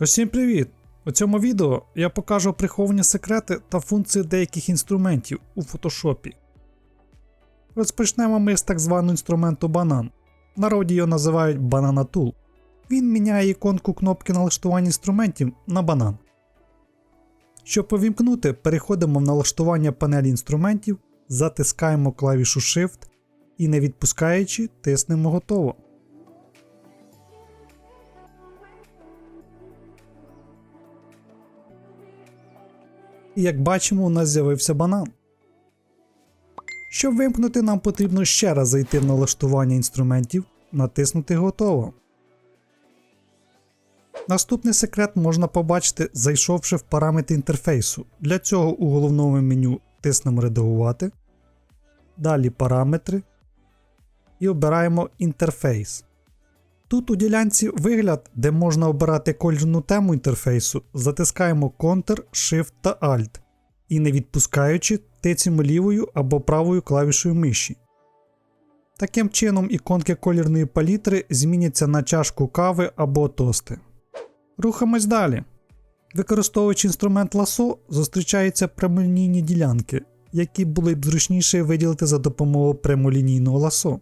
Усім привіт! У цьому відео я покажу приховані секрети та функції деяких інструментів у фотошопі. Розпочнемо ми з так званого інструменту банан. В народі його називають Banana Tool. Він міняє іконку кнопки налаштування інструментів на банан. Щоб увімкнути, переходимо в налаштування панелі інструментів, затискаємо клавішу Shift і не відпускаючи, тиснемо готово. І як бачимо, у нас з'явився банан. Щоб вимкнути, нам потрібно ще раз зайти в налаштування інструментів, натиснути Готово. Наступний секрет можна побачити, зайшовши в параметри інтерфейсу. Для цього у головному меню тиснемо Редагувати. Далі Параметри і обираємо інтерфейс. Тут у ділянці вигляд, де можна обирати кольорну тему інтерфейсу, затискаємо Ctrl, Shift та Alt і не відпускаючи, тицяємо лівою або правою клавішою миші. Таким чином, іконки кольорної палітри зміняться на чашку кави або тости. Рухаємось далі. Використовуючи інструмент ласо, зустрічаються прямолінійні ділянки, які були б зручніше виділити за допомогою прямолінійного ласо.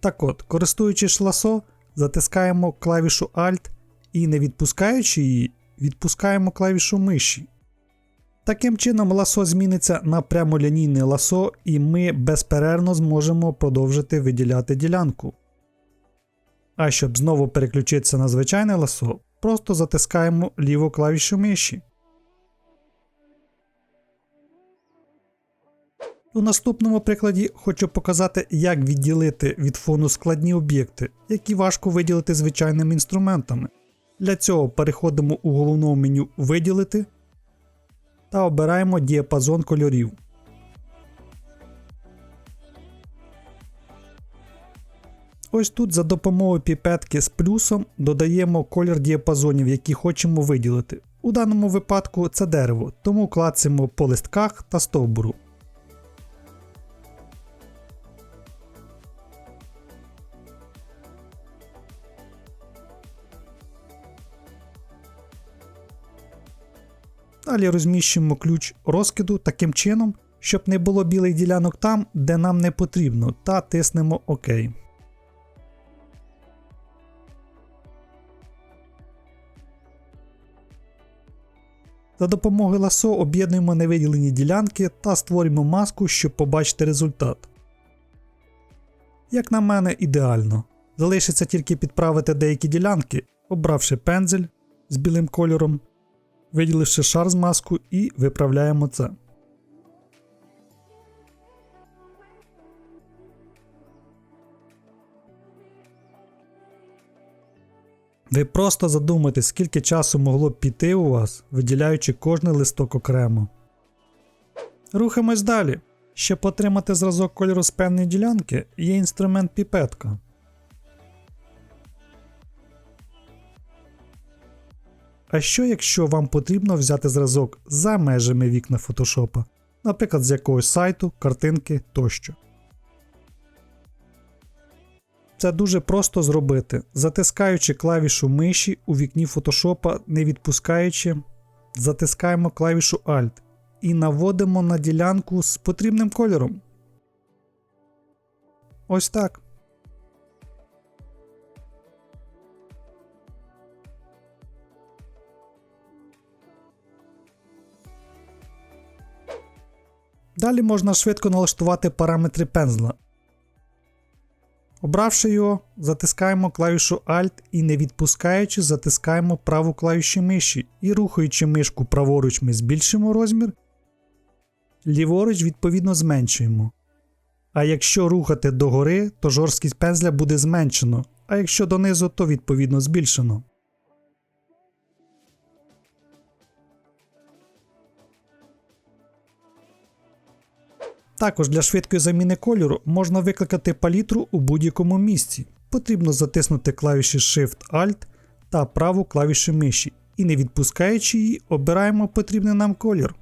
Так от, користуючись ласо, затискаємо клавішу Alt і не відпускаючи її, відпускаємо клавішу миші. Таким чином, ласо зміниться на прямолінійне ласо, і ми безперервно зможемо продовжити виділяти ділянку. А щоб знову переключитися на звичайне ласо, просто затискаємо ліву клавішу миші. У наступному прикладі хочу показати, як відділити від фону складні об'єкти, які важко виділити звичайними інструментами. Для цього переходимо у головному меню Виділити та обираємо діапазон кольорів. Ось тут за допомогою піпетки з плюсом додаємо колір діапазонів, які хочемо виділити. У даному випадку це дерево, тому клацаємо по листках та стовбуру. Далі розміщуємо ключ розкиду таким чином, щоб не було білих ділянок там, де нам не потрібно, та тиснемо ОК. За допомогою ласо об'єднуємо невиділені ділянки та створюємо маску, щоб побачити результат. Як на мене, ідеально. Залишиться тільки підправити деякі ділянки, обравши пензель з білим кольором, виділивши шар з маску і виправляємо це. Ви просто задумайтесь, скільки часу могло б піти у вас, виділяючи кожний листок окремо. Рухаємось далі. Щоб отримати зразок кольору з певної ділянки, є інструмент піпетка. А що якщо вам потрібно взяти зразок за межами вікна фотошопа, наприклад, з якогось сайту, картинки тощо. Це дуже просто зробити, затискаючи клавішу миші у вікні фотошопа, не відпускаючи, затискаємо клавішу Alt і наводимо на ділянку з потрібним кольором. Ось так. Далі можна швидко налаштувати параметри пензла. Обравши його, затискаємо клавішу Alt і не відпускаючи, затискаємо праву клавішу миші і рухаючи мишку праворуч, ми збільшимо розмір, ліворуч, відповідно, зменшуємо. А якщо рухати догори, то жорсткість пензля буде зменшено, а якщо донизу, то відповідно збільшено. Також для швидкої заміни кольору можна викликати палітру у будь-якому місці. Потрібно затиснути клавіші Shift-Alt та праву клавішу миші і не відпускаючи її, обираємо потрібний нам колір.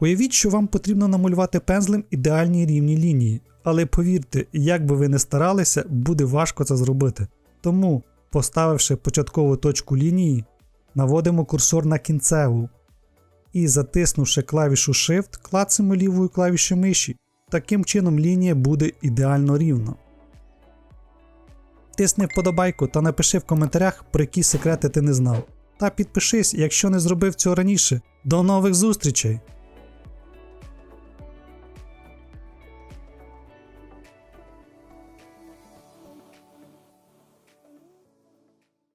Уявіть, що вам потрібно намалювати пензлем ідеальні рівні лінії, але повірте, як би ви не старалися, буде важко це зробити. Тому, поставивши початкову точку лінії, наводимо курсор на кінцеву і затиснувши клавішу Shift, клацаємо лівою клавішою миші. Таким чином лінія буде ідеально рівна. Тисни вподобайку та напиши в коментарях, про які секрети ти не знав. Та підпишись, якщо не зробив цього раніше. До нових зустрічей!